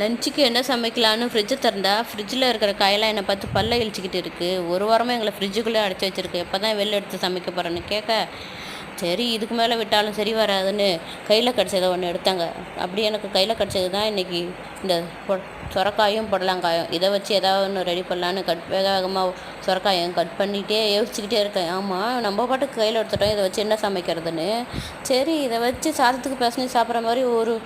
லஞ்சுக்கு என்ன சமைக்கலான்னு ஃப்ரிட்ஜை திறந்தா ஃப்ரிட்ஜில் இருக்கிற காயெல்லாம் என்னை பார்த்து பல்ல இழிச்சிக்கிட்டு இருக்குது ஒரு வாரமாக எங்களை ஃப்ரிட்ஜுக்குள்ளே அடைச்சி வச்சிருக்கு. எப்போ தான் வெளில எடுத்து சமைக்க போகிறேன்னு கேட்க சரி இதுக்கு மேலே விட்டாலும் சரி வராதுன்னு கையில் கிடச்சதை ஒன்று எடுத்தாங்க. அப்படி எனக்கு கையில் கிடச்சது தான் இன்றைக்கி இந்த பொ சொரக்காயும் புடலங்காயும். இதை வச்சு ஏதாவது ஒன்று ரெடி பண்ணலான்னு கட் வேக வேகமாக சொரக்காயும் கட் பண்ணிகிட்டே யோசிச்சுக்கிட்டே இருக்கேன். ஆமாம் நம்ம பாட்டுக்கு கையில் எடுத்துட்டோம். இதை வச்சு என்ன சமைக்கிறதுன்னு. சரி இதை வச்சு சாதத்துக்கு பிசைஞ்சு சாப்பிட்ற மாதிரி ஒரு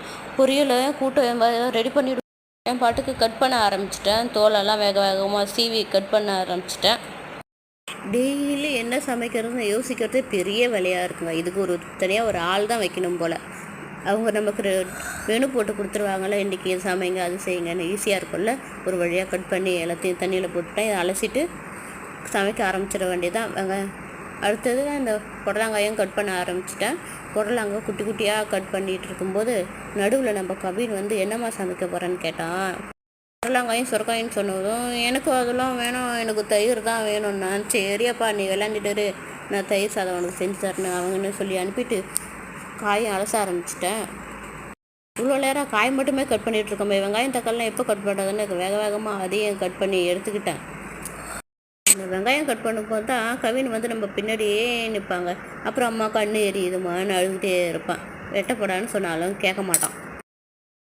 பொரியலையும் கூட்டம் ரெடி பண்ணிவிடுவோம் என் பாட்டுக்கு கட் பண்ண ஆரம்பிச்சிட்டேன். தோலெல்லாம் வேக வேகமாக சீவி கட் பண்ண ஆரம்பிச்சிட்டேன். டெய்லி என்ன சமைக்கிறதுன்னு யோசிக்கிறதே பெரிய வேலையாக இருக்குங்க. இதுக்கு ஒரு தனியாக ஒரு ஆள் தான் வைக்கணும் போல். அவங்க நமக்கு மெனு போட்டு கொடுத்துருவாங்கள்ல இன்றைக்கி இது சமைங்க அது செய்யுங்கன்னு ஈஸியாக இருக்கும்ல. ஒரு வழியாக கட் பண்ணி எல்லாத்தையும் தண்ணியில் போட்டுட்டேன். இதை அலசிட்டு சமைக்க ஆரம்பிச்சிட வேண்டியதான் வெங்க அடுத்தது இந்த புடலங்காயும் கட் பண்ண ஆரம்பிச்சிட்டேன். புடலங்காய் குட்டி குட்டியாக கட் பண்ணிகிட்டு இருக்கும்போது நடுவில் நம்ம கபீன் வந்து என்னம்மா சமைக்க போகிறேன்னு கேட்டான். புடலங்காயும் சுரக்காயும் சொன்னதும் எனக்கு அதெல்லாம் வேணும் எனக்கு தயிர் தான் வேணும்னா சரியாப்பா நீ விளாண்டுட்டு நான் தயிர் சாதம் உனக்கு செஞ்சு தரேன்னு அவங்கன்னு சொல்லி அனுப்பிட்டு காயும் அலச ஆரம்பிச்சிட்டேன். இவ்வளோ நேரம் காய் மட்டுமே கட் பண்ணிகிட்ருக்கோமே வெங்காயம் தக்காளிலாம் எப்போ கட் பண்ணுறதுன்னு வேக வேகமாக அதையும் கட் பண்ணி எடுத்துக்கிட்டேன். இந்த வெங்காயம் கட் பண்ணும்போது தான் கவின் வந்து நம்ம பின்னாடியே நிற்பாங்க. அப்புறம் அம்மா கண்ணு எரியுதுமான்னு அழுதுகிட்டே இருப்பான். வெட்டப்படான்னு சொன்னாலும் கேட்க மாட்டான்.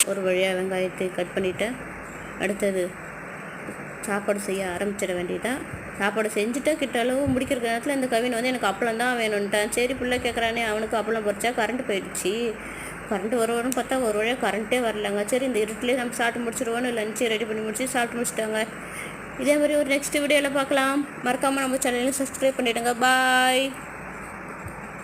ஒரு வழியாக வெங்காயத்தை கட் பண்ணிவிட்டேன் அடுத்தது சாப்பாடு செய்ய ஆரம்பிச்சிட வேண்டியதான் சாப்பாடு செஞ்சுட்டு கிட்ட அளவு முடிக்கிற நேரத்தில் இந்த கவின் வந்து எனக்கு அப்பளம் தான் வேணும்ன்ட்டான். சரி பிள்ளை கேட்குறானே அவனுக்கு அப்பளம் பொறிச்சா கரண்ட் போயிடுச்சு. கரண்ட் வருவான்னு பார்த்தா ஒரு வழியாக கரண்ட்டே வரலங்க. சரி இந்த இருட்டிலே நம்ம சாப்பிட்டு முடிச்சிருவோன்னு லஞ்சு ரெடி பண்ணி முடிச்சு சாப்பிட்டு முடிச்சிட்டாங்க. இதே மாதிரி ஒரு நெக்ஸ்ட் வீடியோவில் பார்க்கலாம். மறக்காமல் நம்ம சேனலையும் சப்ஸ்கிரைப் பண்ணிவிடுங்க பாய்